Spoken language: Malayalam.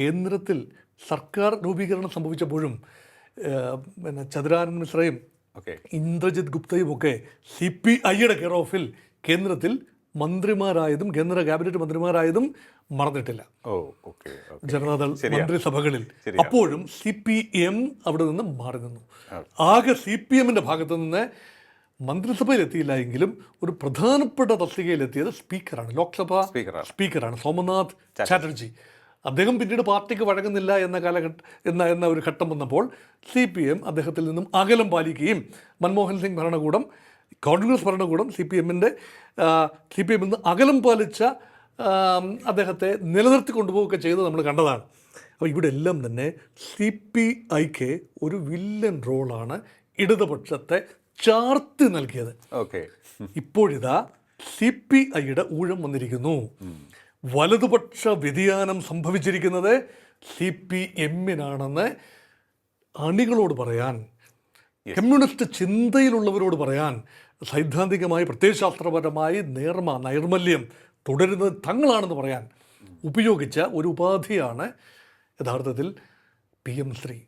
കേന്ദ്രത്തിൽ സർക്കാർ രൂപീകരണം സംഭവിച്ചപ്പോഴും പിന്നെ ചതുരാനന്ദ് മിശ്രയും ഓക്കെ. ഇന്ദ്രജിത് ഗുപ്തയും ഒക്കെ സി പി ഐയുടെ കെയർ ഓഫിൽ കേന്ദ്രത്തിൽ മന്ത്രിമാരായതും കേന്ദ്ര ക്യാബിനറ്റ് മന്ത്രിമാരായതും മറന്നിട്ടില്ല. ഓ ഓക്കെ ജനതാദൾ മന്ത്രിസഭകളിൽ അപ്പോഴും സി പി എം അവിടെ നിന്ന് മാറി നിന്നു. ആകെ സി പി എമ്മിന്റെ ഭാഗത്തു നിന്ന് മന്ത്രിസഭയിൽ എത്തിയില്ല എങ്കിലും ഒരു പ്രധാനപ്പെട്ട തസ്തികയിലെത്തിയത് സ്പീക്കറാണ്. ലോക്സഭ. സ്പീക്കറാണ്. സോമനാഥ് ചാറ്റർജി. അദ്ദേഹം പിന്നീട് പാർട്ടിക്ക് വഴങ്ങുന്നില്ല എന്ന കാലഘട്ട എന്ന എന്ന ഒരു ഘട്ടം വന്നപ്പോൾ സി പി എം അദ്ദേഹത്തിൽ നിന്നും അകലം പാലിക്കുകയും മൻമോഹൻ സിംഗ് ഭരണകൂടം കോൺഗ്രസ് ഭരണകൂടം സി പി എമ്മിന്റെ സി പി എമ്മിൽ നിന്ന് അകലം പാലിച്ച അദ്ദേഹത്തെ നിലനിർത്തി കൊണ്ടുപോവുകയൊക്കെ ചെയ്തത് നമ്മൾ കണ്ടതാണ്. അപ്പോൾ ഇവിടെ എല്ലാം തന്നെ സി പി ഐക്ക് ഒരു വില്ലൻ റോളാണ് ഇടതുപക്ഷത്തെ ചാർത്തി നൽകിയത്. ഓക്കെ. ഇപ്പോഴിതാ സി പി ഐയുടെ ഊഴം വന്നിരിക്കുന്നു. വലതുപക്ഷ വ്യതിയാനം സംഭവിച്ചിരിക്കുന്നത് സി പി എമ്മിനാണെന്ന് അണികളോട് പറയാൻ കമ്മ്യൂണിസ്റ്റ് ചിന്തയിലുള്ളവരോട് പറയാൻ സൈദ്ധാന്തികമായി പ്രത്യയശാസ്ത്രപരമായി നേർമ നൈർമല്യം തുടരുന്നത് തങ്ങളാണെന്ന് പറയാൻ ഉപയോഗിച്ച ഒരു ഉപാധിയാണ് യഥാർത്ഥത്തിൽ പി എം ശ്രീ.